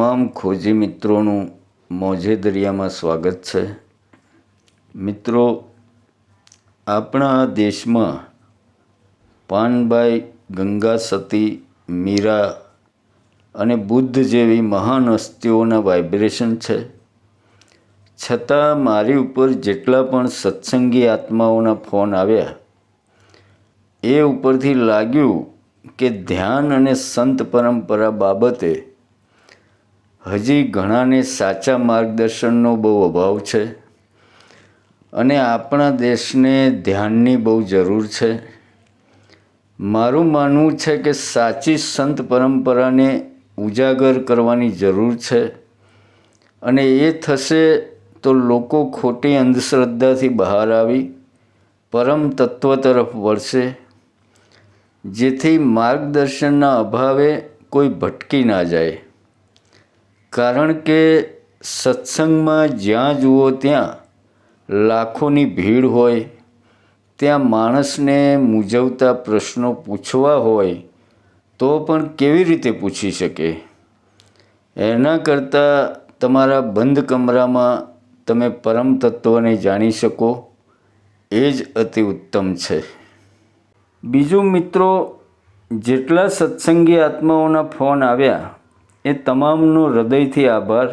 તમામ ખોજી મિત્રોનું મોજે દરિયામાં સ્વાગત છે. મિત્રો, આપણા દેશમાં પાનબાઈ ગંગા સતી મીરા અને બુદ્ધ જેવી મહાન હસ્તીઓના વાઇબ્રેશન છે. છતાં મારી ઉપર જેટલા પણ સત્સંગી આત્માઓના ફોન આવ્યા, એ ઉપરથી લાગ્યું કે ધ્યાન અને સંત પરંપરા બાબતે હજી ઘણાને સાચા માર્ગદર્શનનો બહુ અભાવ છે અને આપણા દેશને ધ્યાનની બહુ જરૂર છે. મારું માનવું છે કે સાચી સંત પરંપરાને ઉજાગર કરવાની જરૂર છે અને એ થશે તો લોકો ખોટી અંધશ્રદ્ધાથી બહાર આવી પરમ તત્વ તરફ વળશે, જેથી માર્ગદર્શનના અભાવે કોઈ ભટકી ના જાય. કારણ કે સત્સંગમાં જ્યાં જુઓ ત્યાં લાખોની ભીડ હોય, ત્યાં માણસને મૂંઝવતા પ્રશ્નો પૂછવા હોય, તો પણ કેવી રીતે પૂછી શકે? એના કરતાં તમારા બંધ કમરામાં તમે પરમ તત્વને જાણી શકો, એ જ અતિ ઉત્તમ છે. બીજું મિત્રો, જેટલા સત્સંગી આત્માઓના ફોન આવ્યા એ તમામનો હૃદયથી આભાર.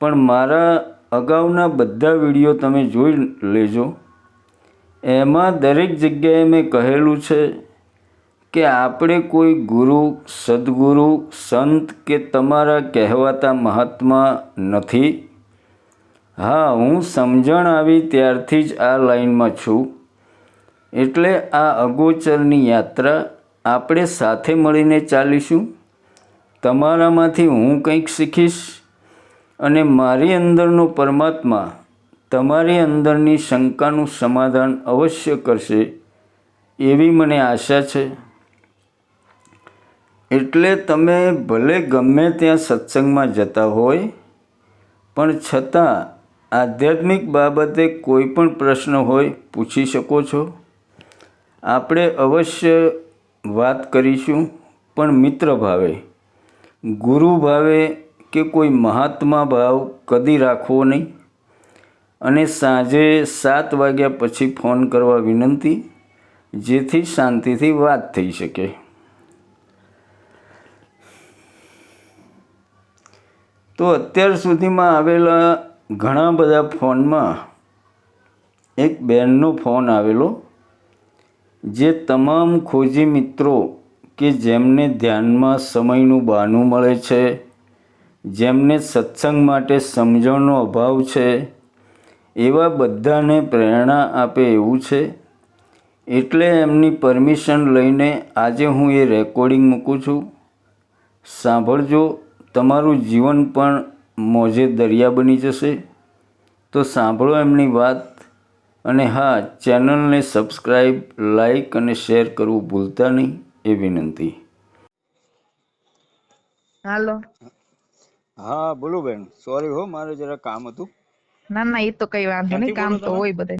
પણ મારા અગાઉના બધા વીડિયો તમે જોઈ લેજો. એમાં દરેક જગ્યાએ મેં કહેલું છે કે આપણે કોઈ ગુરુ, સદગુરુ, સંત કે તમારા કહેવાતા મહાત્મા નથી. હા, હું સમજણ આવી ત્યારથી જ આ લાઈનમાં છું. એટલે આ અગોચરની યાત્રા આપણે સાથે મળીને ચાલીશું. તમારામાંથી હું કંઈક શીખીશ અને મારી અંદરનો પરમાત્મા તમારી અંદરની શંકાનું સમાધાન અવશ્ય કરશે એવી મને આશા છે. એટલે તમે ભલે ગમે ત્યાં સત્સંગમાં જતા હોય, પણ છતાં આધ્યાત્મિક બાબતે કોઈ પણ પ્રશ્ન હોય, પૂછી શકો છો. આપણે અવશ્ય વાત કરીશું, પણ મિત્ર ભાવે. ગુરુ ભાવે કે કોઈ મહાત્મા ભાવ કદી રાખવો નહીં? અને સાંજે સાત વાગ્યા પછી ફોન કરવા વિનંતી, જેથી શાંતિથી વાત થઈ શકે. તો અત્યાર સુધીમાં આવેલા ઘણા બધા ફોનમાં એક બેનનો ફોન આવેલો, જે તમામ ખોજી મિત્રો કે જેમને ધ્યાનમાં સમયનું બહાનું મળે છે, જેમને સત્સંગ માટે સમજણનો અભાવ છે, એવા બધાને પ્રેરણા આપે એવું છે? એટલે એમની પરમિશન લઈને આજે હું એ રેકોર્ડિંગ મૂકું છું. સાંભળજો, તમારું જીવન પણ મોજે દરિયા બની જશે. તો સાંભળો એમની વાત. અને હા, ચેનલને સબસ્ક્રાઈબ લાઈક અને શેર કરવું ભૂલતા નહીં. એ વિનંતી. હાલો. હા બોલો બેન. સોરી હો મારે જરા કામ હતું. ના ના એ તો કઈ વાંધો નહીં. કામ તો હોય બધે.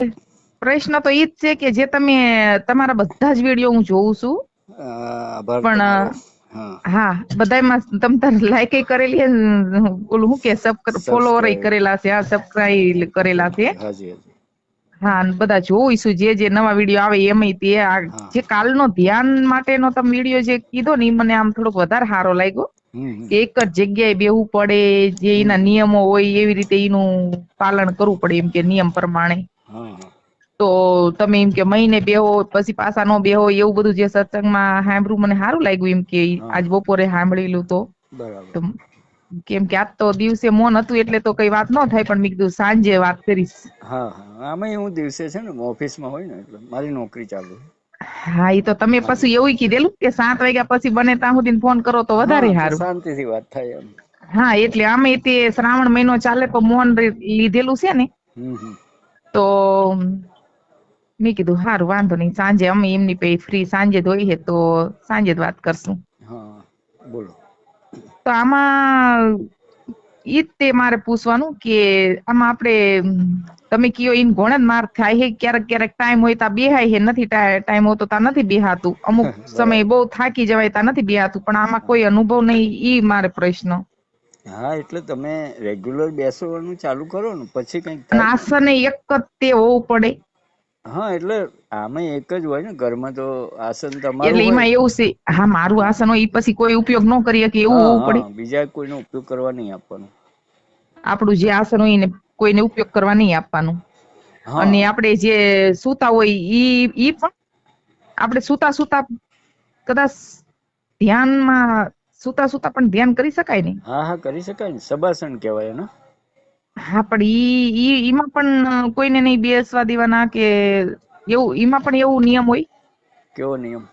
પ્રશ્ન તો એ જ છે કે જે તમે તમારા બધા જ વીડિયો હું જોઉં છું. પણ, હા. હા બધાયમાં તમ તાર લાઈક કરેલી ઓલું હું કે સબ ફોલોવર કરેલા છે હા સબસ્ક્રાઇબ કરેલા છે. હાજી હાજી. હા બધા જોઈશું જે જે નવા વીડિયો આવે એમાં તે જે કાલનો ધ્યાન માટેનો તમે વીડિયો જે કીધો ને એ મને આમ થોડોક વધારે સારો લાગ્યો. કે એક જ જગ્યાએ બેહવું પડે જે એના નિયમો હોય એવી રીતે એનું પાલન કરવું પડે એમ કે નિયમ પ્રમાણે. તો તમે એમ કે મહિને બેહો પછી પાછા નો બેહો એવું બધું જે સત્સંગમાં સાંભળ્યું મને સારું લાગ્યું એમ કે આજ બપોરે સાંભળેલું તો. બરાબર. તો કેમ કે આજ તો દિવસે મોન હતું એટલે તો કઈ વાત ન થાય પણ મેં કીધું સાંજે વાત કરીશ. હા હા આમાં હું દિવસે છે ને ઓફિસમાં હોય ને એટલે મારી નોકરી ચાલુ. હા એ તો તમે પછી એવું કીધેલું કે સાત વાગ્યા પછી બને ત્યાં સુધી ફોન કરો તો વધારે સારું. શાંતિથી વાત થાય એમ. હા એટલે આમે તે શ્રાવણ મહિનો ચાલે તો મોહન લીધેલું છે ને. તો મેં કીધું સારું વાંધો નહીં સાંજે અમે એમની પે ફ્રી સાંજે જ હોઈએ તો સાંજે જ વાત કરશું. હા બોલો. તો આમાં ઈ તે મારે પૂછવાનું કે આમાં આપણે તમે કયો ઈન જ માર થાય હે ક્યારેક ક્યારેક ટાઈમ હોય તા બેહાય હે નથી ટાઈમ હોતો તા નથી બેહાતું. અમુક સમય બહુ થાકી જવાય તા નથી બેહાતું પણ આમાં કોઈ અનુભવ નહીં ઈ મારે પ્રશ્ન. હા એટલે તમે રેગ્યુલર બેસવાનું ચાલુ કરો ને પછી કંઈક આસન એક જ તે હોવું પડે. હા એટલે આમાં એક જ હોય ને ઘરમાં તો આસન એટલે એમાં એવું છે હા મારું આસન હોય એ પછી કોઈ ઉપયોગ ન કરી કે એવું હોવું પડે. બીજા કોઈનો ઉપયોગ કરવા નહીં આપવાનો. આપણું જે આસન હોય એને કોઈને ઉપયોગ કરવા નહીં આપવાનું. અને આપણે જે સૂતા હોય ઈ ઈ પણ આપણે સૂતા સૂતા કદાચ ધ્યાનમાં સૂતા સૂતા પણ ધ્યાન કરી શકાય ને? હા હા કરી શકાય ને સબાસન કહેવાય ને હા પણ ઈ ઈ ઈમાં પણ કોઈને નહીં બેસવા દેવાના કે એવું એમાં પણ એવું નિયમ હોય? કેવો નિયમ?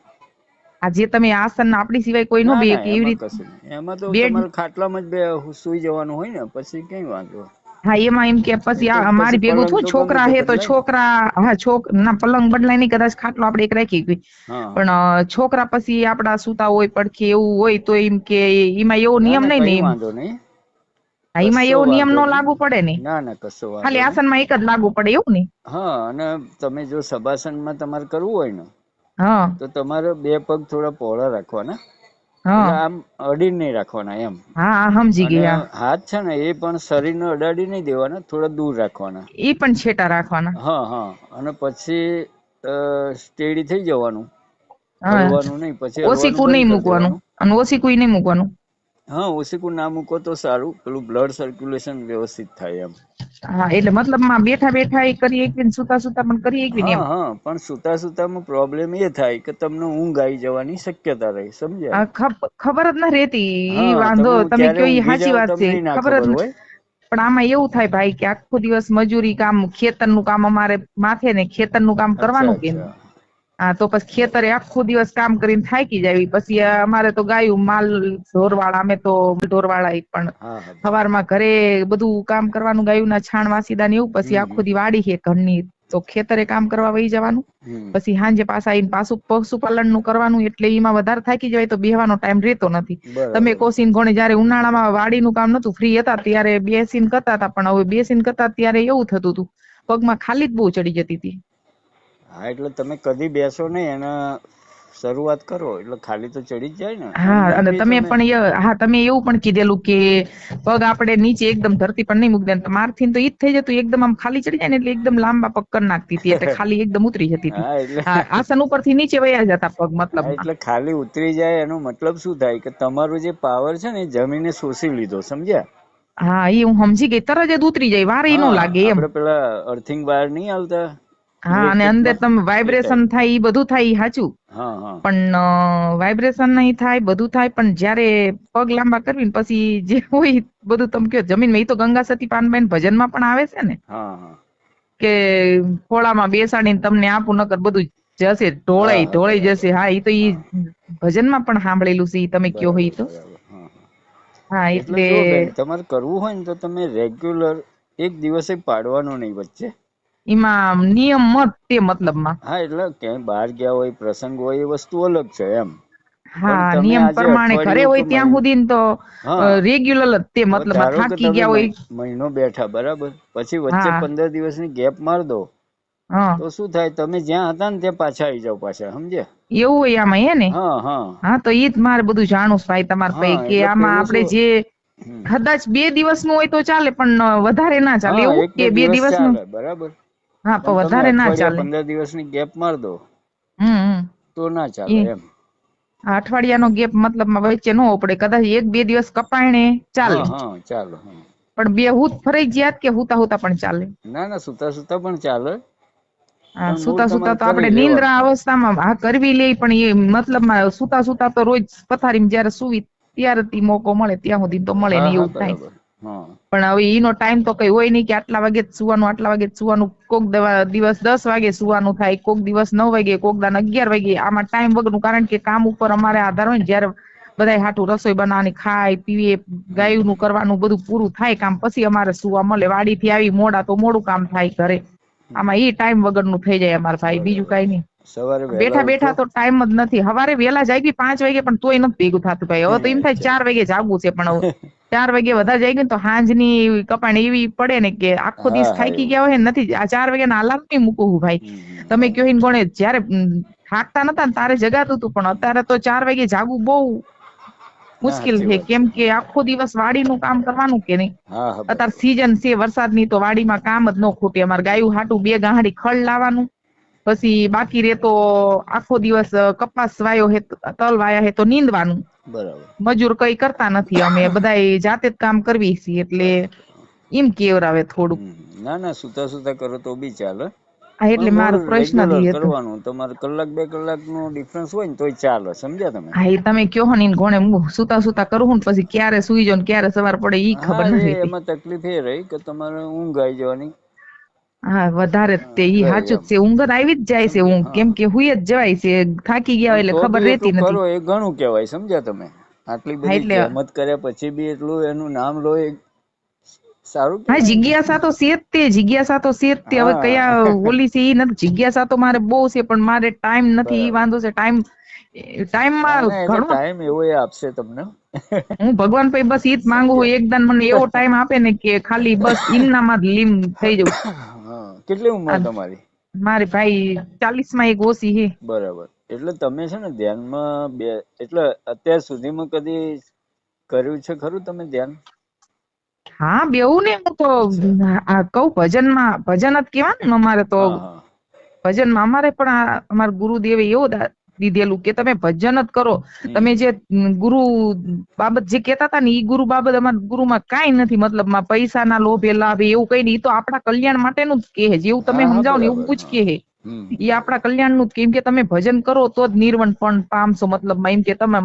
આ જે તમે આસન આપણી સિવાય કોઈ નો બે કે એવી રીતે એમાં તો તમારે ખાટલામાં જ બે સુઈ જવાનું હોય ને પછી કઈ વાંધો હા એમાં એમ કે પછી આ મારી ભેગું થયું છોકરા હે તો. છોકરા હા છોક ના પલંગ બદલાય નહીં કદાચ ખાટલો આપણે એક રાખી ગઈ. પણ છોકરા પછી આપડા સુતા હોય પડખે એવું હોય તો એમ કે એમાં એવો નિયમ નહીં ને એમ. નહીં. એમાં એવો નિયમ નો લાગુ પડે ને? ના ના કશો વાંધો ખાલી. આસનમાં એક જ લાગુ પડે એવું ને? હા અને તમે જો સભાસનમાં તમારે કરવું હોય ને હા. તો તમારે બે પગ થોડા પહોળા રાખવાના. આમ અડી નહીં રાખવાના એમ. હા સમજી ગયા. હાથ છે ને એ પણ શરીરને અડાડી નહીં દેવાના થોડા દૂર રાખવાના. એ પણ છેટા રાખવાના. હા હા. અને પછી સ્ટેડી થઈ જવાનું. હલવાનું નહીં પછી ઓસીકું નહીં મૂકવાનું. અને ઓસીકું નહીં મૂકવાનું. હા ઓસીકું ના મૂકો તો સારું. પેલું બ્લડ સર્ક્યુલેશન વ્યવસ્થિત થાય એમ. હા એટલે મતલબમાં બેઠા બેઠા એ કરી એક ને સુતા સુતા પણ કરી એક ને હા પણ સુતા સુતામાં પ્રોબ્લેમ એ થાય કે તમને ઊંઘ આવી જવાની શક્યતા રહે સમજ્યા? ખબર જ ના રહેતી. વાંધો તમે કયો એ સાચી વાત છે ખબર જ હોય. પણ આમાં એવું થાય ભાઈ કે આખો દિવસ મજૂરી કામ ખેતરનું કામ અમારે માથે ને ખેતરનું કામ કરવાનું કે હા તો પછી ખેતરે આખો દિવસ કામ કરીને થાકી જાય. પછી અમારે તો ગાયું માલ ઢોરવાળા અમે તો ઢોરવાળા પણ સવારમાં ઘરે બધું કામ કરવાનું ગાયુંના છાણ વાસીદા ને એવું પછી આખો દી વાડી છે ઘરની. તો ખેતરે કામ કરવા વહી જવાનું. પછી સાંજે પાછા આવીને પાછું પશુપાલનનું કરવાનું એટલે એમાં વધારે થાકી જવાય તો બેહવાનો ટાઈમ રહેતો નથી. તમે કોશીન ગોણે જયારે ઉનાળામાં વાડીનું કામ નતું ફ્રી હતા ત્યારે બેસીને કરતા હતા પણ હવે બેસીને કરતા ત્યારે એવું થતું હતું. પગમાં ખાલી જ બહુ ચડી જતી હતી. હા એટલે તમે કદી બેસો નહીં એના શરૂઆત કરો એટલે ખાલી તો ચડી જ જાય ને. હા અને તમે પણ હા તમે એવું પણ કીધેલું કે પગ આપણે નીચે એકદમ ધરતી પર નહીં મૂકી દે મારથી તો ઈ જ થઈ જતું એકદમ આમ ખાલી ચડી જાય ને એટલે એકદમ લાંબા પગ કરી નાખતી હતી એટલે ખાલી એકદમ ઉતરી જતી હતી. આસન ઉપરથી નીચે વયા જતા પગ મતલબ. એટલે ખાલી ઉતરી જાય એનો મતલબ શું થાય? કે તમારો જે પાવર છે ને એ જમીને શોષી લીધો સમજ્યા? હા એ હું સમજી ગઈ તરત જ ઉતરી જાય વારે નો લાગે એમ. આપણે પેલા અર્થિંગ વાયર નહીં આવતા હા અને અંદરમાં? તમે વાઇબ્રેશન થાય ઈ બધું થાય એ સાચું. પણ વાઇબ્રેશન નહીં થાય બધું થાય પણ જ્યારે પગ લાંબા કરવી ને પછી જે હોય બધું તમે કયો જમીનમાં એ તો ગંગા સતી પાનબાઈ ભજનમાં પણ આવે છે ને? કે ખોળામાં બેસાડીને તમને આપું નકર બધું જશે ઢોળાઈ ઢોળાઈ જશે. હા એ તો ઈ ભજનમાં પણ સાંભળેલું છે એ તમે કયો હોય તો. હા એટલે તમારે કરવું હોય ને તો તમે રેગ્યુલર એક દિવસે પાડવાનો નહીં વચ્ચે. એમાં નિયમ મત તે મતલબમાં. હા એટલે ક્યાંય બહાર ગયા હોય પ્રસંગ હોય એ વસ્તુ અલગ છે એમ. હા નિયમ પ્રમાણે ઘરે હોય ત્યાં સુધી તો રેગ્યુલર જ તે કે થાકી ગયા હોય. મહિનો બેઠા બરાબર? પછી વચ્ચે. પંદર દિવસની ગેપ માર દો. હા. તો શું થાય? તમે જ્યાં હતા ને ત્યાં પાછા આવી જાવ પાછા સમજે એવું હોય આમાં હે ને? હા હા. હા તો ઈ જ મારે બધું જાણવું છે ભાઈ તમારે હા, કે આમાં આપણે જે કદાચ બે દિવસનું હોય તો ચાલે પણ વધારે ના ચાલે એવું? કે બે દિવસ દિવસનું? બરાબર? હા પણ વધારે ના ચાલે. પંદર દિવસની ગેપ માર દો. હમ તો ના ચાલે. એમ. અઠવાડિયાનો ગેપ મતલબ વચ્ચે નો પડે કદાચ એક બે દિવસ કપાયણે ચાલે. ચાલો પણ બે હુત ફરજિયાત કે હુતા હુતા પણ ચાલે? ના ના સુતા સુતા પણ ચાલે. સુતા સુતા તો આપણે નિંદ્રા અવસ્થામાં આ કરવી લે પણ એ મતલબમાં સુતા સુતા તો રોજ પથારીમાં જ્યારે સુવી ત્યારે મોકો મળે ત્યાં સુધી તો મળે નહીં ને એવું થાય. પણ હવે ઈનો ટાઈમ તો કઈ હોય નહીં કે આટલા વાગે સુવાનું આટલા વાગે સુવાનું કોક દિવસ દસ વાગે સુવાનું થાય કોક દિવસ નવ વાગે કોક દાન અગિયાર વાગે. આમાં ટાઈમ વગરનું કારણ કે કામ ઉપર અમારે આધાર હોય ને જ્યારે બધાય હાટું રસોઈ બનાવવાની ખાય પીવે ગાયું નું કરવાનું બધું પૂરું થાય કામ પછી અમારે સુવા મળે. વાડીથી આવી મોડા તો મોડું કામ થાય ઘરે. આમાં ઈ ટાઈમ વગરનું થઈ જાય અમારે ભાઈ. બીજું. કઈ નહીં સવારે બેઠા બેઠા તો ટાઈમ જ નથી. સવારે વેલા જાગી પાંચ વાગે પણ તોય નથી ભેગું થતું ભાઈ. હવે તો એમ થાય ચાર વાગે જાગવું છે પણ હવે. ચાર વાગે વધારે જાય ને તો હાંજની કપાણી એવી પડે ને કે આખો દિવસ થાકી ગયા હોય ને નથી આ ચાર વાગ્યાના અલાર્મ નહીં મૂકું હું ભાઈ. તમે કયો કોણે જયારે થાકતા નતા ને તારે જગાતું હતું પણ અત્યારે તો ચાર વાગે જાગવું બહુ મુશ્કેલ છે. કેમ કે આખો દિવસ વાડીનું કામ કરવાનું કે નહીં. અત્યારે સીઝન છે વરસાદની તો વાડીમાં કામ જ ન ખૂટે. અમારે ગાયું હાટું બે ગાંહડી ખળ લાવવાનું. પછી બાકી રહેતો આખો દિવસ કપાસ વાયો હે તલ વાયા હે તો નીંદવાનું. મજૂર કઈ કરતા નથી. અમે બધા જાતે જ કામ કરવી છીએ એટલે એમ કેવરાવે થોડું ના ના સુતા સુતા કરો તો બી ચાલે. એટલે મારો પ્રશ્ન એ કરવાનું. તમારે કલાક બે કલાક નો ડિફરન્સ હોય ને તોય ચાલે સમજ્યા તમે? હા એ તમે કયો ને ગોણે હું સુતા સુતા કરું હું ને પછી ક્યારે સુઈ જાઉં ને ક્યારે સવાર પડે ઈ ખબર નથી એમાં તકલીફ એ રહી કે તમારે ઊંઘ આવી જવાની. હા વધારે તે ઈ હા, સાચું છે. ઊંઘ આવી જ જાય છે. ઊંઘ કેમ કે હુઈ જ જવાય છે. થાકી ગયા હોય એટલે ખબર રહેતી નથી. કરો એ ઘણું કહેવાય સમજ્યા તમે? આટલી બધી એટલે- કર્યા પછી બી એટલું એનું નામ લો એ સારું હા જિજ્ઞાસા તો છે તે જિજ્ઞાસા તો છે તે. હવે કયા ઓલી છે ઈ નથી. જિજ્ઞાસા તો મારે બહુ છે પણ મારે ટાઈમ નથી ઈ વાંધો છે. ટાઈમ ટાઈમમાં ઘણો ટાઈમ એવો એ આપશે તમને. હું ભગવાન પાસે બસ ઈ જ માંગુ છું. એકદમ મને એવો ટાઈમ આપે ને કે ખાલી બસ ઈમનામાં જ લીન થઈ જવું. હા કેટલી ઉંમર તમારી? મારી ભાઈ ચાલીસમાં એક ઓછી છે બરાબર. એટલે તમે છે ને ધ્યાનમાં બે એટલે અત્યાર સુધીમાં કદી કર્યું છે ખરું તમે ધ્યાન? હા બેવું ને હું તો આ ભજનમાં ભજન જ કેવા ને અમારે તો. ભજનમાં અમારે પણ અમારા ગુરુદેવે એવું દીધેલું કે તમે ભજન જ કરો. તમે જે ગુરુ બાબત જે કેતા હતા ને ઈ ગુરુ બાબત અમારા ગુરુમાં કાંઈ નથી. મતલબમાં પૈસાના લોભે લાભે એવું કઈ નહીં. તો આપણા કલ્યાણ માટેનું જ કહે જેવું તમે સમજાવો ને એવું પૂછ. કહે હમ. આપણા કલ્યાણનું જ કેમ કે તમે ભજન કરો તો જ નિર્વણ પણ પામશો મતલબમાં. એમ કે તમે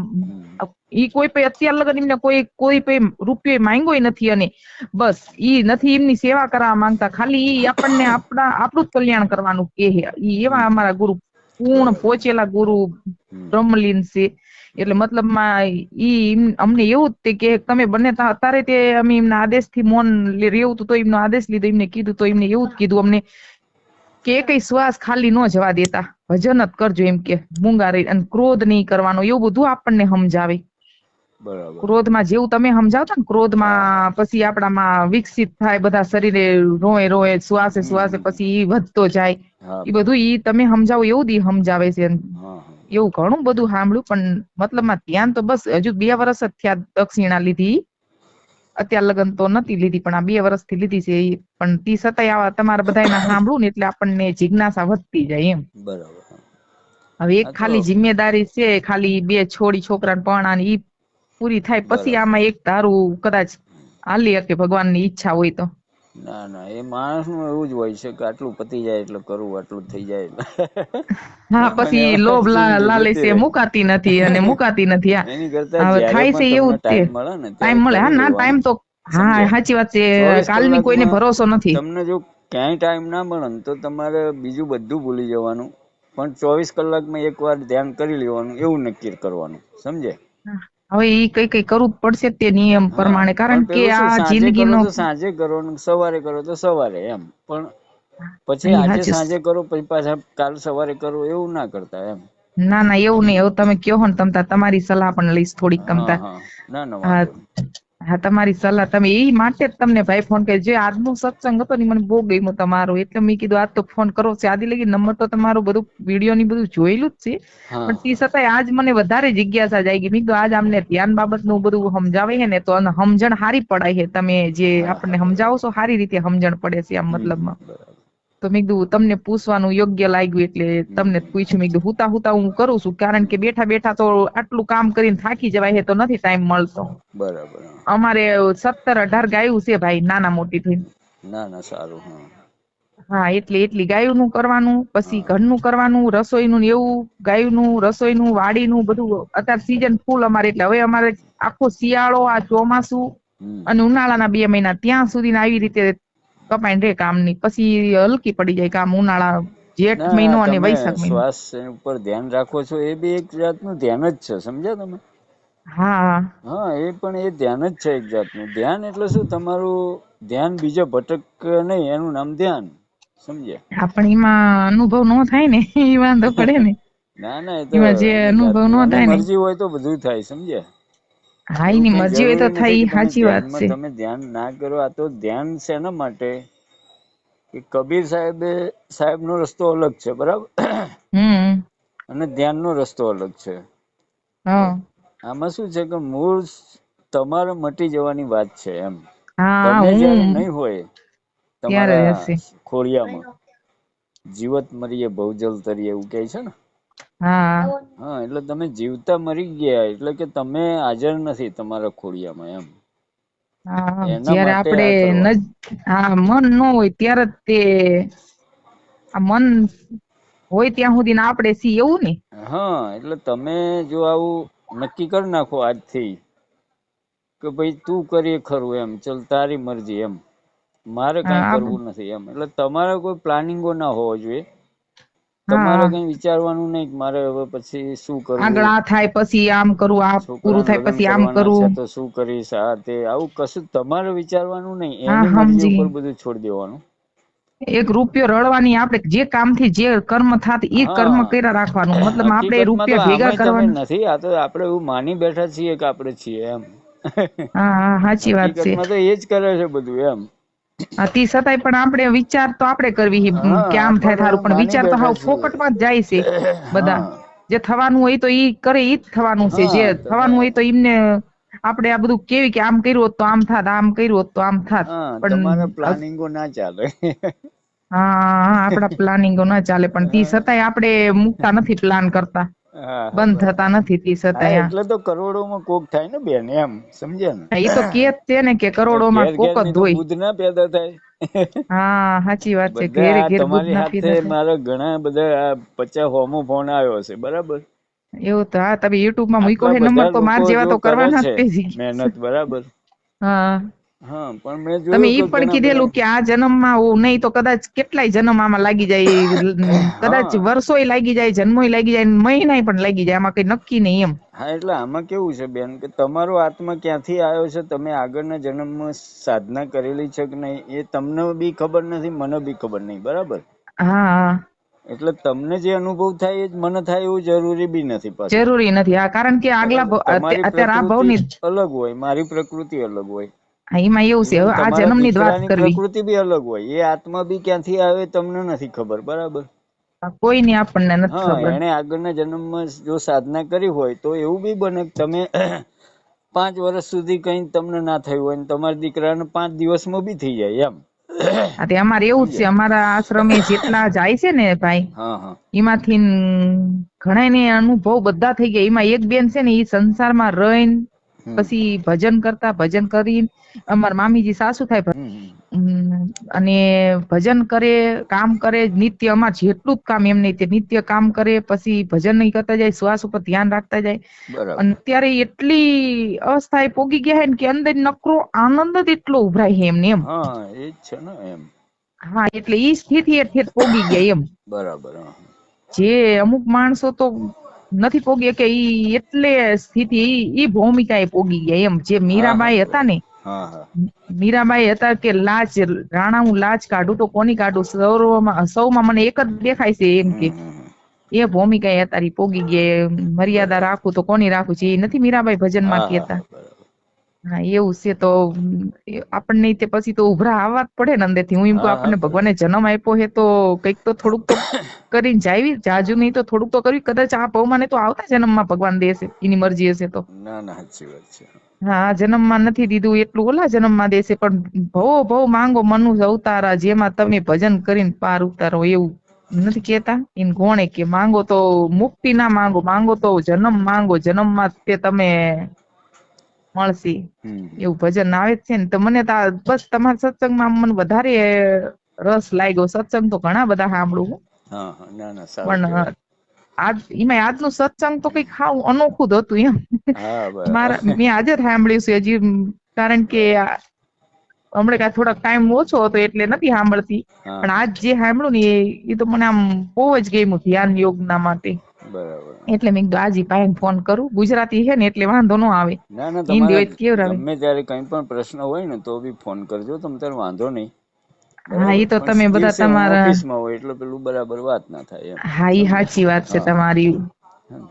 ઈ કોઈ પે અત્યાર લગન એમને કોઈ કોઈ પે રૂપિયો માંગ્યો નથી અને બસ ઈ નથી એમની સેવા કરવા માંગતા. ખાલી ઈ આપણને આપણા આપણું જ કલ્યાણ કરવાનું કે ઈ એવા અમારા ગુરુ પૂર્ણ પહોંચેલા ગુરુ બ્રહ્મલીન છે. એટલે મતલબમાં ઈ અમને એવું જ તે કે તમે બંને અત્યારે તે અમે એમના આદેશથી મૌન લે- રહેવું તો એમનો આદેશ લીધો એમને કીધું તો એમને એવું જ કીધું અમને કે કઈ શ્વાસ ખાલી ન જવા દેતા. ભજન જ કરજો એમ કે. મૂંગા રહી અને ક્રોધ નહીં કરવાનો એવું બધું આપણને સમજાવે. ક્રોધમાં જેવું તમે સમજાવતા ને ક્રોધમાં પછી આપણામાં વિકસિત થાય બધા શરીરે રોય રોય શ્વાસે શ્વાસે પછી ઈ વધતો જાય. એ બધું ઈ તમે સમજાવો એવું દી સમજાવે છે. એવું ઘણું બધું સાંભળ્યું પણ મતલબમાં ધ્યાન તો બસ હજુ બે વર્ષ જ થયા દક્ષિણા લીધી. અત્યાર લગન તો નથી લીધી પણ આ બે વર્ષથી લીધી છે ઈ. પણ તી છતાંય આવા તમારા બધાયના સાંભળું ને એટલે આપણને જિજ્ઞાસા વધતી જાય એમ. બરાબર હવે એક ખાલી જિમ્મેદારી છે ખાલી બે છોડી છોકરાને પણ ઈ પૂરી થાય પછી આમાં એક ધારું કદાચ હાલી શકે ભગવાનની ઈચ્છા હોય તો. ના ના એ માણસનું એવું જ હોય છે કે આટલું પતી જાય એટલે કરવું આટલું થઈ જાય એટલે. હા પછી લોભ લાલચ એ મુકાતી નથી અને મુકાતી નથી એની કરતા થાય છે એવું જ તે. ટાઈમ મળે ને હા ના ટાઈમ તો હા સાચી વાત છે કાલની કોઈને ભરોસો નથી. તમને જો ક્યાંય ટાઈમ ના મળે ને તો તમારે બીજું બધું ભૂલી જવાનું. પણ ચોવીસ કલાકમાં એક વાર ધ્યાન કરી લેવાનું એવું નક્કી કરવાનું. સમજે હવે એ કઈ કઈ કરવું જ પડશે તે નિયમ પ્રમાણે. કારણ કે આ સાંજે જિંદગીનો સાંજે કરો સવારે કરો તો સવારે એમ. પણ પછી આજે સાંજે કરો પછી પાછા કાલ સવારે કરો એવું ના કરતા એમ. ના ના એવું નહીં. એવું તમે કયો ને તમતા તમારી સલાહ પણ લઈશ થોડીક તમતા. હા ના ના હા તમારી સલાહ. તમે એ માટે જ તમને ભાઈ ફોન કર્યો. જે આજનો સત્સંગ હતો ને મને બહુ ગમ્યો તમારો. એટલે મેં કીધું આજ તો ફોન કરો. છે આદી લગી નંબર તો તમારો બધું વીડિયો ની બધું જોયેલું જ છે. પણ તે છતાંય આજ મને વધારે જિજ્ઞાસા જાગી મેં કીધું આજ આમને ધ્યાન બાબતનું બધું સમજાવે છે ને તો સમજણ હારી પડાય છે. તમે જે આપણને સમજાવો છો સારી રીતે સમજણ પડે છે આમ મતલબમાં. તો મેં કીધું તમને પૂછવાનું યોગ્ય લાગ્યું એટલે તમને પૂછ્યું મેં કીધું હુતા હુતા હું કરું છું કારણ કે બેઠા બેઠા તો આટલું કામ કરીને થાકી જવાય છે તો નથી ટાઈમ મળતો બરાબર. અમારે સત્તર અઢાર ગાયું છે ભાઈ નાના મોટી થઈ ના ના સારું હા એટલે એટલી ગાયોનું કરવાનું પછી. ઘરનું કરવાનું રસોઈનું ને એવું ગાયનું રસોઈનું વાડીનું બધું અત્યારે સીઝન ફૂલ અમારે એટલે હવે અમારે આખો શિયાળો આ ચોમાસું. અને ઉનાળાના બે મહિના ત્યાં સુધી આવી રીતે કપાઈને રે કામની. પછી હલકી પડી જાય કામ ઉનાળા જેઠ મહિનો અને વૈશાખ મહિનો. શ્વાસ ઉપર ધ્યાન રાખો છો એ બી એક જાતનું ધ્યાન જ છે સમજ્યા તમે? હા. હા એ પણ એ ધ્યાન જ છે એક જાતનું. ધ્યાન એટલે શું? તમારું ધ્યાન બીજે ભટક નહીં એનું નામ ધ્યાન સમજ્યા? હા પણ એમાં અનુભવ નો થાય ને એ વાંધો પડે ને. ના ના એ તો જે અનુભવ નો થાય ને. મરજી હોય તો બધું થાય સમજ્યા? હા એની મરજી હોય તો જરૂરી થાય નથી ઈ કે તમે સાચી વાત છે. તમે ધ્યાન ના કરો આ તો ધ્યાન શેના માટે કે કબીર સાહેબે સાહેબનો રસ્તો અલગ છે બરાબર? હમ. અને ધ્યાનનો રસ્તો અલગ છે. હા. આમાં શું છે કે મૂળ તમારે મટી જવાની વાત છે એમ. તમે જયારે નહીં હોય તમારા ખોળિયામાં જીવત મરીએ ભવજલ તરીએ એવું કહે છે ને? હા. એટલે તમે જીવતા મરી ગયા એટલે કે તમે હાજર નથી તમારા ખોડિયામાં એમ. જ્યારે આપણે હા મન ન હોય ત્યારે તે આ મન હોય ત્યાં સુધી આપણે સી એવું ને? હા એટલે તમે જો આવું નક્કી કરી નાખો આજથી કે ભાઈ તું કરીએ ખરું એમ ચલ તારી મરજી એમ. મારે કઈ કરવું નથી એમ. એટલે તમારે કોઈ પ્લાનિંગો ના હોવો જોઈએ. તમારે કઈ વિચારવાનું નહીં મારે હવે પછી શું આગળ કરવું આ થાય પછી આમ કરું આ પૂરું થાય પછી આમ કરું. તો શું કરીશ? આ તે આવું કશું તમારે વિચારવાનું નહીં. એની મરજી ઉપર બધું છોડી દેવાનું. એક રૂપિયો રળવાની આપણે જે કામથી જે કર્મ થાત એ કર્મ કર્યા રાખવાનું. મતલબ આપણે રૂપિયા ભેગા કરવાના. નથી આ તો આપણે એવું માની બેઠા છીએ કે આપણે છીએ એમ. હા હા સાચી વાત છે. તો એ જ કરે છે બધું એમ. હા, સતાય છતાંય પણ આપણે વિચાર તો આપણે કરવી કે આમ થાય થારું? પણ વિચાર તો હાવ ફોકટમાં જ જાય છે બધા. જે થવાનું હોય તો ઈ કરે ઈ જ થવાનું છે. જે થવાનું હોય તો એમને આપણે આ બધું કેવી કે આમ કર્યું હોત તો આમ થાત આમ કર્યું હોત તો આમ થાત. પણ પ્લાનિંગો ના ચાલે. હા આપણા પ્લાનિંગો ના ચાલે. પણ તી છતાંય આપણે મુકતા નથી પ્લાન કરતા. બંધ થતા નથી તે હા એટલે તો કરોડોમાં કોક થાય ને બેન એમ સમજે ને? એ તો કે જ છે ને કે કરોડોમાં કોક જ હોય. બુદ્ધ ના પેદા થાય. હા સાચી વાત છે. ઘેર ઘેરે બુદ્ધ ના પેદા થાય. મારા ઘણા બધા પચાસ હોમો ફોન આવ્યો છે બરાબર? એવું તો હા તમે યુટ્યુબમાં મૂક્યો હે નંબર તો માર જેવા તો કરવાના જ મહેનત બરાબર? હા. હા પણ મેં તમે એ ઈ પણ કીધેલું કે આ જન્મમાં હું નહીં તો કદાચ કેટલાય જન્મ આમાં લાગી જાય કદાચ. વર્ષોય લાગી જાય જન્મોય લાગી જાય મહિનાય પણ લાગી જાય આમાં કઈ નક્કી નહીં એમ. હા એટલે આમાં કેવું છે બેન કે તમારો આત્મા ક્યાંથી આવ્યો છે તમે આગળના જન્મમાં સાધના કરેલી છે કે નહીં એ તમને બી ખબર નથી મને બી ખબર નહીં બરાબર? હા. એટલે તમને જે અનુભવ થાય એ જ મને થાય એવું જરૂરી બી નથી જરૂરી નથી. હા કારણ કે આગલા અત્યારે આ ભાવની અલગ હોય મારી પ્રકૃતિ અલગ હોય. એમાં એવું છે. હવે આ જન્મની જ વાત કરવી. પ્રકૃતિ બી અલગ હોય. એ આત્મા બી ક્યાંથી આવે તમને નથી ખબર બરાબર? કોઈની આપણને નથી ખબર. એને આગળના જન્મમાં જો સાધના કરી હોય તો એવું બી બને કે તમે પાંચ વર્ષ સુધી કઈ તમને ના થયું હોય ને તમારા દીકરાને પાંચ દિવસમાં બી થઈ જાય એમ. તે અમારે એવું જ છે. અમારા આશ્રમે જેટલા જાય છે ને ભાઈ એમાંથી ઘણા ને અનુભવ બધા થઈ ગયા. એમાં એક બેન છે ને એ સંસારમાં રહીને. પછી ભજન કરતા ભજન કરી અમારા મામીજી સાસુ થાય અને ભજન કરે કામ કરે નિત્ય અમાર જેટલું જ કામ એમને તે નિત્ય કામ કરે પછી ભજન નહીં કરતા જાય શ્વાસ ઉપર ધ્યાન રાખતા જાય. અને ત્યારે એટલી અવસ્થાએ પોગી ગયા હે ને કે અંદર નકરો આનંદ જ એટલો ઉભરાય છે એમને એમ. હા એ જ છે ને એમ. હા એટલે ઈ સ્થિતિ પોગી ગયા એમ. બરાબર જે અમુક માણસો તો નથી પોગી કે ઈ એટલે સ્થિતિ ઈ ઈ ભૂમિકાએ પોગી ગયા એમ. જે મીરાબાઈ હતા ને મીરાબાઈ હતા કે લાજ રાણા હું લાજ કાઢું તો કોની કાઢું? સૌમાં સૌમાં મને એક જ દેખાય છે એમ કે. એ ભૂમિકા એ તારી પોગી ગયા મર્યાદા રાખું તો કોની રાખું છે એ નથી મીરાબાઈ ભજનમાં માં કેતા હા એવું છે તો આપણને તે પછી તો ઉભરા આવવા જ પડે ને અંદરથી. હું એમ કહું આપણને ભગવાને જન્મ આપ્યો છે તો કંઈક તો થોડુંક તો કરીને જાવી. જાજુ નહીં તો થોડુંક તો કરવી. કદાચ આ ભવમાં તો આવતા જન્મમાં ભગવાન દેશે એની મરજી હશે તો. ના ના સાચી વાત છે. હા જન્મમાં નથી દીધું એટલું ઓલા જન્મમાં દેશે. પણ ભવો ભવ માંગો મનુષ અવતારા જેમાં તમે ભજન કરીને પાર ઉતારો એવું નથી કેતા ઇન કોણે કે માંગો તો મુક્તિ ના માંગો માંગો તો જન્મ માંગો. જન્મમાં તે તમે મળશે. એવું ભજન આવે છે ને તો મને તો બસ તમારા સત્સંગમાં મને વધારે રસ લાગ્યો. સત્સંગ તો ઘણા બધા સાંભળું પણ આજ એમાં આજનું સત્સંગ તો કઈ ખાવ અનોખું જ હતું એમ. મારા મેં આજે જ સાંભળ્યું છે હજી કારણ કે હમણાં કાંઈ થોડાક ટાઈમ ઓછો હતો એટલે નથી સાંભળતી. પણ આજ જે સાંભળ્યું ને એ એ તો મને આમ બહુ જ ગમ્યું ધ્યાન યોગના માટે. બરાબર. એટલે મેં કીધું આજી ભાઈને ફોન કરું. ગુજરાતી છે ને એટલે વાંધો ન આવે. ના ના હિન્દી હોય કેવું કેવડાવે ગમે ત્યારે કઈ પણ પ્રશ્ન હોય ને તો બી ફોન કરજો. તમ તારે વાંધો નહીં. હા એ તો તમે બધા તમારા ઓફિસમાં હોય એટલે પેલું બરાબર વાત ના થાય હા એ સાચી વાત છે તમારી.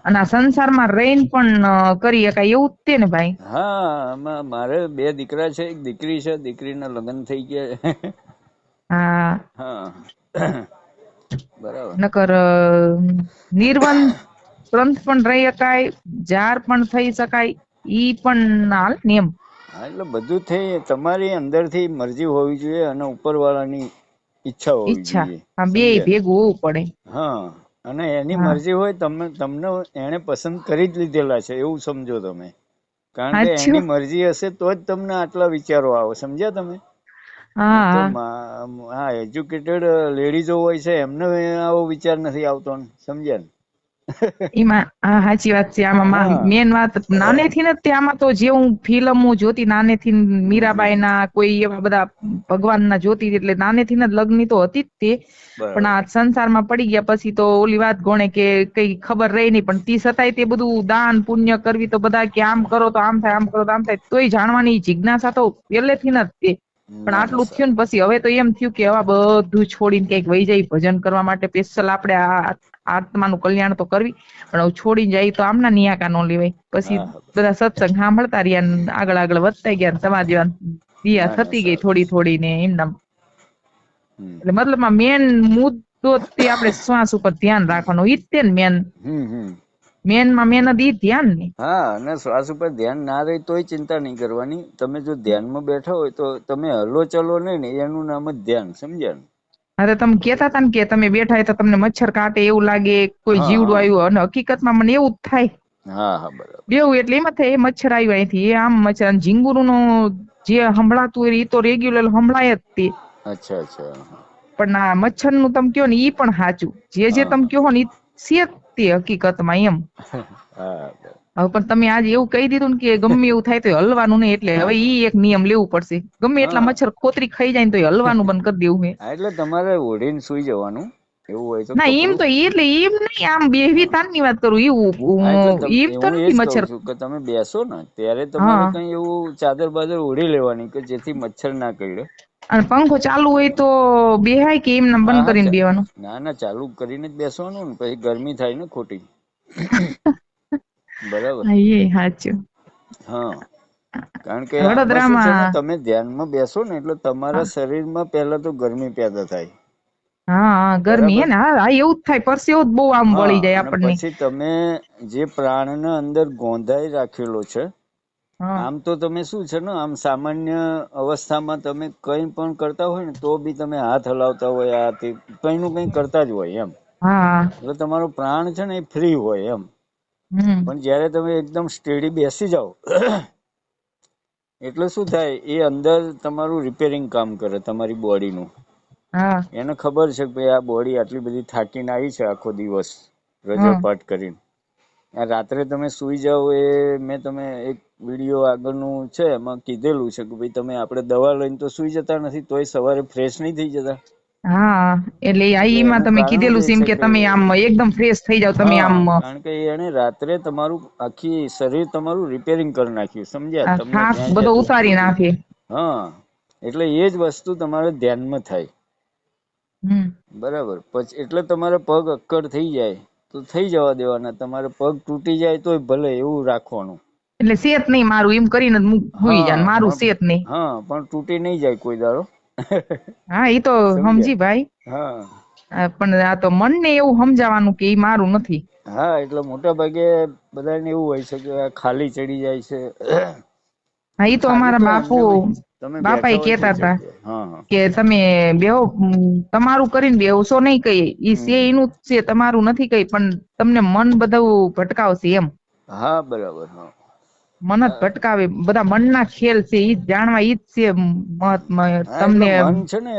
અને આ સંસારમાં રહીને પણ કરી શકાય એવું જ તે ને ભાઈ? હા મારે બે દીકરા છે એક દીકરી છે દીકરીના લગ્ન થઈ ગયા હા. હા. નકર નિર્વન ગ્રંથ પણ રહી શકાય જાર પણ થઈ શકાય ઈ પણ હાલ નિયમ. એટલે બધું થઈ તમારી અંદરથી મરજી હોવી જોઈએ અને ઉપરવાળાની ઈચ્છા હોવી ઈચ્છા. હા બે ભેગું હોવું પડે. હા અને એની મરજી હોય તમે તમને એને પસંદ કરી જ લીધેલા છે એવું સમજો તમે. કારણ કે એની મરજી હશે તો જ તમને આટલા વિચારો આવે. સમજ્યા તમે? હા એજ્યુકેટેડ લેડીઝો હોય છે એમને આવો વિચાર નથી આવતો સમજે ને? એમાં હા સાચી વાત છે. આમાં મેન વાત નાનેથી ને આમાં તો જે હું ફિલ્મો જોતી નાનેથી મીરાબાઈ ના કોઈ એવા બધા ભગવાન ના જોતી એટલે નાનેથી ને જ લગ્ન તો હતી જ તે. પણ આ સંસારમાં પડી ગયા પછી તો ઓલી વાત ગણે કે કઈ ખબર રહી નહીં પણ તી છતાંય તે બધું દાન પુણ્ય કરવી તો બધા કે આમ કરો તો આમ થાય આમ કરો તો આમ થાય તોય જાણવાની જિજ્ઞાસા તો પહેલેથી જ તે. પણ આટલું થયું ને પછી હવે તો એમ થયું કે હવે બધું છોડીને ક્યાંક વહી જાય ભજન કરવા માટે સ્પેશિયલ આપણે આ આત્માનું કલ્યાણ તો કરવી પણ હવે છોડીને જાય તો આમના નિયાકા નો લેવાય. પછી. બધા સત્સંગ સાંભળતા રહ્યા આગળ આગળ વધતા ગયા સમાજ દિયા થતી ગઈ થોડી થોડી ને એમના. એટલે મતલબમાં મેન મુદ્દો તે આપણે શ્વાસ ઉપર ધ્યાન રાખવાનું ઈ જ તે ને મેન મેનમાં મેન દી ધ્યાન ને. હા અને શ્વાસ ઉપર ધ્યાન ના રહે તોય ચિંતા નહીં કરવાની. તમે જો ધ્યાનમાં બેઠા હોય તો તમે હલો ચલો નહીં ને એનું નામ જ ધ્યાન સમજ્યા અરે તમે કેતા હતા ને કે તમે બેઠા તો તમને મચ્છર કાંટે એવું લાગે કોઈ જીવડું. આવ્યું અને હકીકતમાં મને એવું જ થાય. હા હા બરાબર. બેવું એટલે એમાં થાય એ મચ્છર આવ્યું અહીંથી. એ આમ મચ્છર ઝીંગુરુ નું જે સંભળાતું હોય એ તો રેગ્યુલર સંભળાય જ તે. અચ્છા અચ્છા પણ આ મચ્છરનું તમે કયો ને એ પણ સાચું. જે જે તમે કયો ને ઈ જ હકીકતમાં એમ. હવે પણ તમે આજે એવું કહી દીધું ને કે ગમે એવું થાય તો હલવાનું નહીં એટલે હવે ઈ એક નિયમ લેવું પડશે. ગમે એટલા મચ્છર ખોતરી ખાઈ જાય ને તો હલવાનું બંધ કરી દેવું હે. એટલે તમારે ઓઢીને સુઈ જવાનું. એવું હોય તો ના એમ તો એટલે એમ નહીં આમ બેહવી તારની વાત કરું એવું એમ તો નથી મચ્છર. કે તમે બેસો ને ત્યારે તમારે કઈ એવું ચાદર બાદર ઓઢી લેવાની કે જેથી મચ્છર ના કરડે અને પંખો ચાલુ હોય તો બેહાય કે એમને બંધ કરીને બેવાનું? ના ના ચાલુ કરીને જ બેસવાનું ને પછી ગરમી થાય ને ખોટી. બરાબર. એ સાચું હા. કારણ કે વડોદરામાં તમે ધ્યાનમાં બેસો ને એટલે તમારા શરીરમાં પહેલા તો ગરમી પેદા થાય. હા ગરમી હે ને હા એવું જ થાય પરસેવો જ બહુ આમ વળી જાય આપણને. પછી તમે જે પ્રાણને અંદર ગોંધાઈ રાખેલો છે આમ તો તમે શું છે ને આમ સામાન્ય અવસ્થામાં તમે કંઈ પણ કરતા હોય ને તો બી તમે હાથ હલાવતા હોય આ તે કંઈ નું કંઈ કરતા જ હોય એમ. એટલે તમારો પ્રાણ છે ને એ ફ્રી હોય એમ. પણ જ્યારે તમે એકદમ સ્ટેડી બેસી જાઓ એટલે શું થાય એ અંદર તમારું રિપેરિંગ કામ કરે તમારી બોડીનું. એને ખબર છે કે આ બોડી આટલી બધી થાકીને આવી છે આખો દિવસ રજા હા. કરીને. આ રાત્રે તમે સુઈ જાઓ એ મેં તમે એક વીડિયો આગળનું છે એમાં કીધેલું છે કે ભાઈ તમે આપણે દવા લઈને તો સુઈ જતા નથી તોય સવારે ફ્રેશ નહીં થઈ જતા. હા એટલે આ એટલે ઈમાં એનું તમે કીધેલું છે કે તમે આમ એકદમ ફ્રેશ થઈ જાવ તમે આમ કારણ કે એને રાત્રે તમારું આખી શરીર તમારું રિપેરિંગ કરી નાખ્યું સમજ્યા? તમને બધો ઉતારી નાખે. હા એટલે એ જ વસ્તુ તમારે ધ્યાનમાં થાય. બરાબર. પછી એટલે તમારે પગ અક્કડ થઈ જાય તો થઈ જવા દેવાના. તમારે પગ તૂટી જાય તોય ભલે એવું રાખવાનું. એટલે સેત નહીં મારું એમ કરીને જ હુઈ જાય મારું સેત નહીં. હા પણ તૂટી નહીં જાય કોઈ દાડો. હા એ તો સમજી ભાઈ. હા. પણ આ તો મનને એવું સમજાવવાનું કે એ મારું નથી. હા એટલે મોટા ભાગે બધાને એવું હોય છે કે ખાલી ચડી જાય છે. હા એ તો અમારા બાપુ તમે બાપા તો કેતા હતા કે તમે બેહો તમારું કરીને બેહશો નહીં કઈ ઈ છે એનું છે તમારું નથી કઈ પણ તમને મન બધું ભટકાવશે એમ. હા બરાબર હા. મન જ ભટકાવે. બધા મનના ખેલ છે ઈ જાણવા ઈ જ છે તમને મન છે ને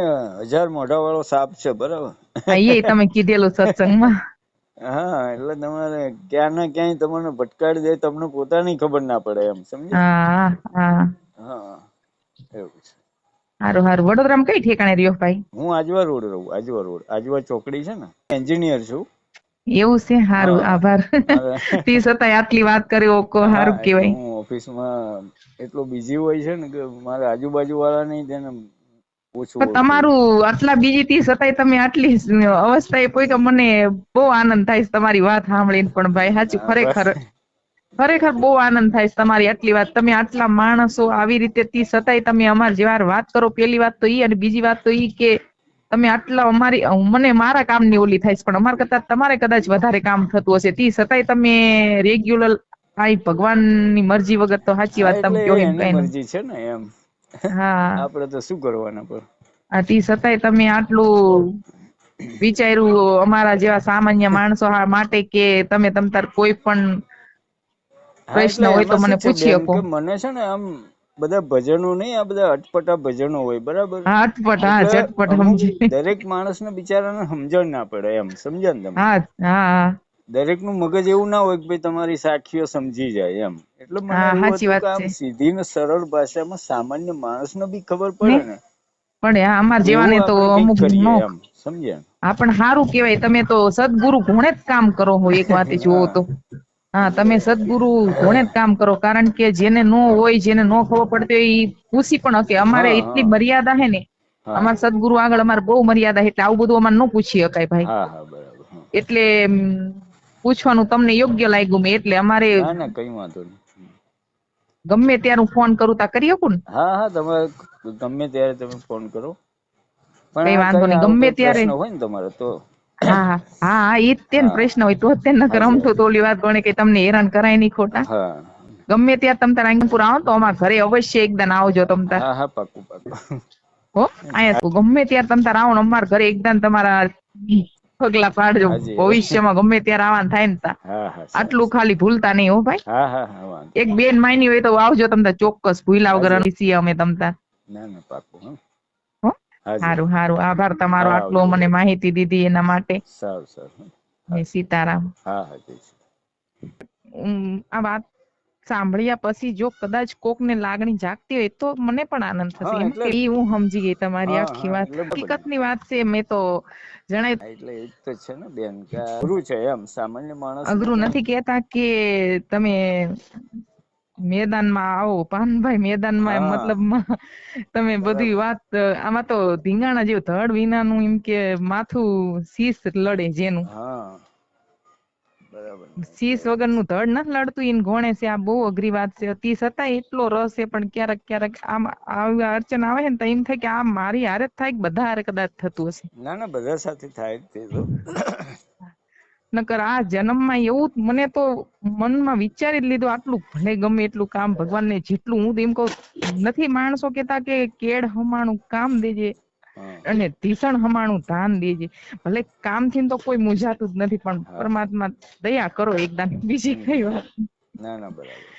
હજાર મોઢા વાળો સાપ છે બરાબર. એ તમે કીધેલું સત્સંગમાં. હા એટલે તમારે ક્યાં ના ક્યાંય તમને ભટકાડી દે તમને પોતાની ખબર ના પડે એમ હા હા. હા એવું છે. હારું હારું. વડોદરામાં કઈ ઠેકાણે રહ્યો ભાઈ? હું આજવા રોડ રહું આજવા રોડ. આજવા ચોકડી છે ને એન્જિનિયર છું. એવું છે? હારું આભાર. તે છતાંય આટલી વાત કરી ઓકો સારું કહેવાય. હું ઓફિસમાં એટલો બિઝી હોય છે ને કે મારે આજુબાજુ વાળા નહીં તેને ઓછું તમારું આટલા બીજી તી છતાંય તમે આટલી જ અવસ્થાએ પહોંચ્યા મને બહુ આનંદ થાય છે તમારી વાત સાંભળીને પણ ભાઈ. સાચું ખરેખર. ખરેખર બહુ આનંદ થાય છે તમારી આટલી વાત. તમે આટલા માણસો આવી રીતે તી છતાંય તમે અમાર જેવા વાત કરો પેલી વાત તો ઈ અને બીજી વાત તો ઈ કે તમે આટલા અમારી મને મારા કામની ઓલી થાય છે પણ અમારા કરતા તમારે કદાચ વધારે કામ થતું હશે. તી છતાંય તમે રેગ્યુલર આ ભગવાનની મરજી વગર તો સાચી વાત તમે કહો એમ મરજી છે ને એમ. હા. આપણે તો શું કરવાના પર આ તી છતાંય તમે આટલું વિચાર્યું અમારા જેવા સામાન્ય માણસો માટે કે તમે તમ તાર કોઈ પણ પ્રશ્ન હોય તો મને પૂછી શકો મને છે ને આમ બધા ભજનો નહીં આ બધા અટપટા ભજનો હોય બરાબર? અટપટા ઝટપટ સમજી. દરેક માણસને બિચારાને સમજણ ના પડે એમ સમજણ ને તમે. હા હા દરેકનું મગજ એવું ના હોય કે ભાઈ તમારી સાખીઓ સમજી જાય એમ. એટલે મને સાચી છે. સીધી ને સરળ ભાષામાં સામાન્ય માણસને બી ખબર પડે ને પણ અમાર જેવાને તો અમુક નો સમજ્યા? હા પણ સારું કેવાય તમે તો સદગુરુ ઘોણે જ કામ કરો હો એક વાતે જુઓ તો. હા તમે સદગુરુ ઘોણે જ કામ કરો કારણ કે જેને નો હોય જેને નો ખબર પડતી હોય એ પૂછી પણ હકે અમારે એટલી મર્યાદા હે ને અમારા સદગુરુ આગળ અમારે બહુ મર્યાદા એટલે આવું બધું અમારે ન પૂછી શકાય ભાઈ. એટલે પૂછવાનું તમને યોગ્ય લાગ્યું મેં એટલે અમારે કઈ વાંધો નહીં. ગમે ત્યારે હું ફોન કરું તા કરી શકું ને? હા હા તમે ગમે ત્યારે તમે ફોન કરો. પણ કઈ વાંધો નહીં ગમે ત્યારે હોય ને તમારે તો હા હા એ જ તે પ્રશ્ન હોય તો જ તે નકર હાજી, તો ઓલી વાત ગણે કે તમને હેરાન કરાય નહીં ખોટા. ગમે ત્યારે તમ તાર આંગણપુર આવો તો અમારા ઘરે અવશ્ય એકદમ આવજો તમ તાર. હા હા પાકું પાકું. હો અહીંયા ગમે ત્યારે તમ તાર આવો અમારા ઘરે એકદમ તમારા પગલા પાડજો. ભવિષ્યમાં ગમે ત્યારે આવવાનું થાય ને તા. આટલું ખાલી ભૂલતા નહીં હો ભાઈ. એક બેન માયની હોય તો આવજો તમને ચોક્કસ ભૂલા વગર. અમે તમતા ના ના પાકું. સારું સારું આભાર તમારો આટલો મને માહિતી દીધી એના માટે. સારું સારું. સીતારામ. હા હા આ વાત સાંભળ્યા પછી જો કદાચ કોક ને લાગણી જાગતી હોય તો મને પણ આનંદ થશે. એમ કે હું સમજી ગઈ તમારી આખી વાત. હકીકતની વાત છે મેં તો જણાય એટલે એ તો છે ને બેન કે અઘરું છે એમ. સામાન્ય માણસ અઘરું નથી કેતા કે તમે મેદાનમાં આવો પાનભાઈ મેદાનમાં મતલબ તમે બધી વાત આમાં તો ધીંગાણા જેવું ધડ વિનાનું એમ કે માથું શીશ લડે જેનું. શીશ વગરનું ધડ નથી લડતું એને ઘોણે છે આ બહુ અઘરી વાત છે. તી હતા એટલો રસ છે પણ ક્યારેક ક્યારેક આમ આવી અડચણ આવે ને તો એમ થાય કે આ મારી હારે જ થાય કે બધા હારે કદાચ થતું હશે. ના ના બધા સાથે થાય તે તો. નકર આ જન્મમાં એવું મને તો મનમાં વિચારી જ લીધું આટલું ભલે ગમે એટલું કામ ભગવાનને જેટલું હું એમ કહું નથી માણસો કેતા કે કેડ હમાણું કામ દેજે અને ભીષણ હમાણું ધાન દેજે. ભલે કામથી તો કોઈ મુજાતું જ નથી પણ પરમાત્મા દયા કરો એકદમ બીજી કઈ વાત. ના ના બરાબર.